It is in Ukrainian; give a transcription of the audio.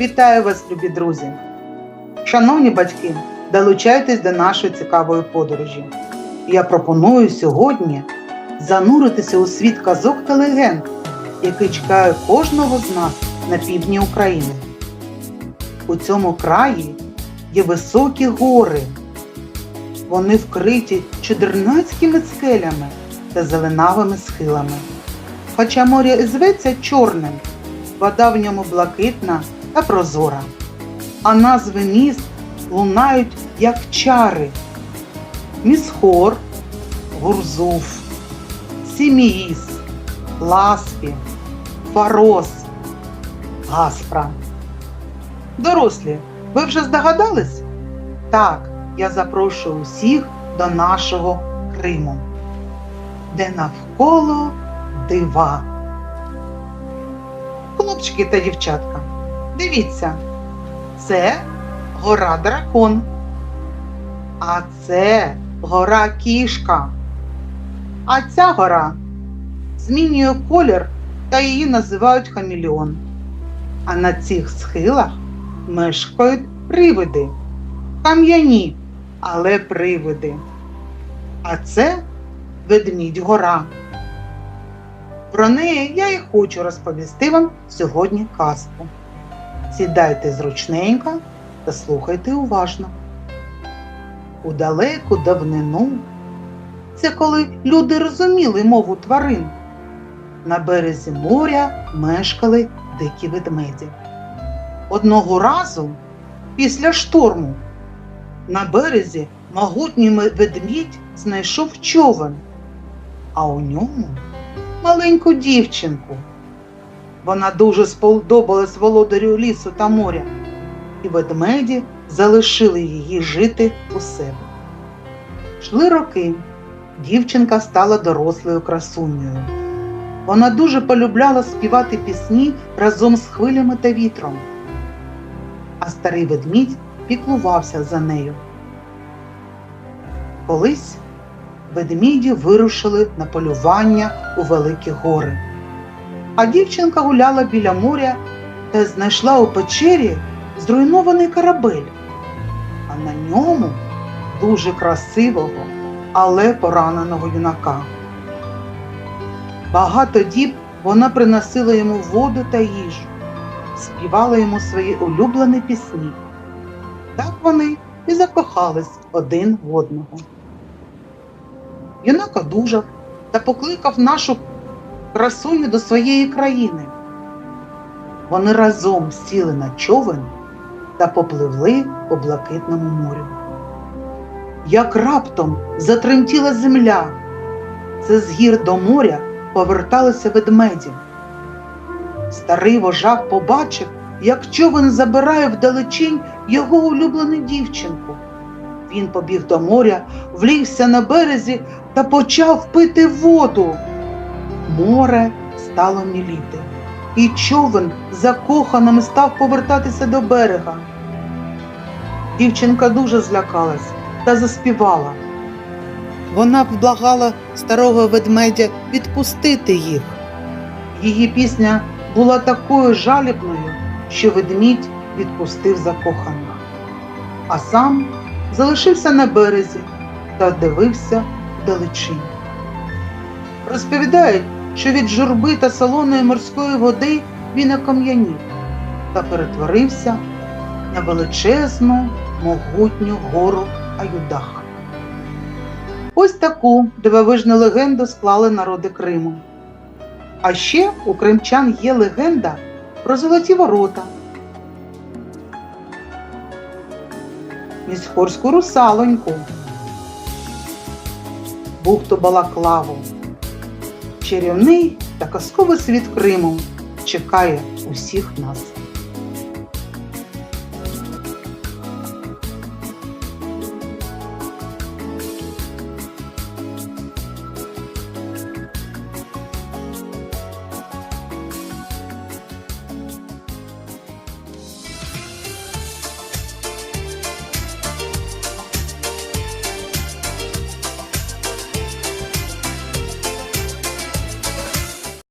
Вітаю вас, любі друзі! Шановні батьки, долучайтесь до нашої цікавої подорожі. Я пропоную сьогодні зануритися у світ казок та легенд, який чекає кожного з нас на півдні України. У цьому краї є високі гори. Вони вкриті чудернацькими скелями та зеленавими схилами. Хоча море і зветься чорним, вода в ньому блакитна та прозора, а назви міст лунають як чари. Місхор, Гурзуф, Сіміїс, Ласпі, Фарос, Гаспра. Дорослі, ви вже здогадались? Так, я запрошую усіх до нашого Криму, де навколо дива. Хлопчики та дівчатка, дивіться, це гора дракон. А це гора кішка. А ця гора змінює колір та її називають хаміліон. А на цих схилах мешкають привиди. Кам'яні, але привиди. А це ведмідь гора. Про неї я і хочу розповісти вам сьогодні казку. Сідайте зручненько та слухайте уважно. У далеку давнину це коли люди розуміли мову тварин. На березі моря мешкали дикі ведмеді. Одного разу після шторму на березі могутній ведмідь знайшов човен, а у ньому маленьку дівчинку. Вона дуже сподобалась володарю лісу та моря, і ведмеді залишили її жити у себе. Шли роки, дівчинка стала дорослою красунею. Вона дуже полюбляла співати пісні разом з хвилями та вітром, а старий ведмідь піклувався за нею. Колись ведміді вирушили на полювання у великі гори. А дівчинка гуляла біля моря та знайшла у печері зруйнований корабель, а на ньому дуже красивого, але пораненого юнака. Багато діб вона приносила йому воду та їжу, співала йому свої улюблені пісні. Так вони і закохались один в одного. Юнак одужав та покликав нашу красуню до своєї країни. Вони разом сіли на човен та попливли по блакитному морю. Як раптом затремтіла земля, це з гір до моря поверталися ведмеді. Старий вожак побачив, як човен забирає вдалечінь його улюблену дівчинку. Він побіг до моря, влігся на березі та почав пити воду. Море стало міліти, і човен закоханим став повертатися до берега. Дівчинка дуже злякалась та заспівала. Вона благала старого ведмедя відпустити їх. Її пісня була такою жалібною, що ведмідь відпустив закоханих, а сам залишився на березі та дивився вдалечінь. Розповідають, що від журби та солоної морської води він окам'янів та перетворився на величезну могутню гору Аюдах. Ось таку дивовижну легенду склали народи Криму. А ще у кримчан є легенда про золоті ворота, міськорську русалоньку, бухту Балаклаву. Чарівний та казковий світ Криму чекає усіх нас.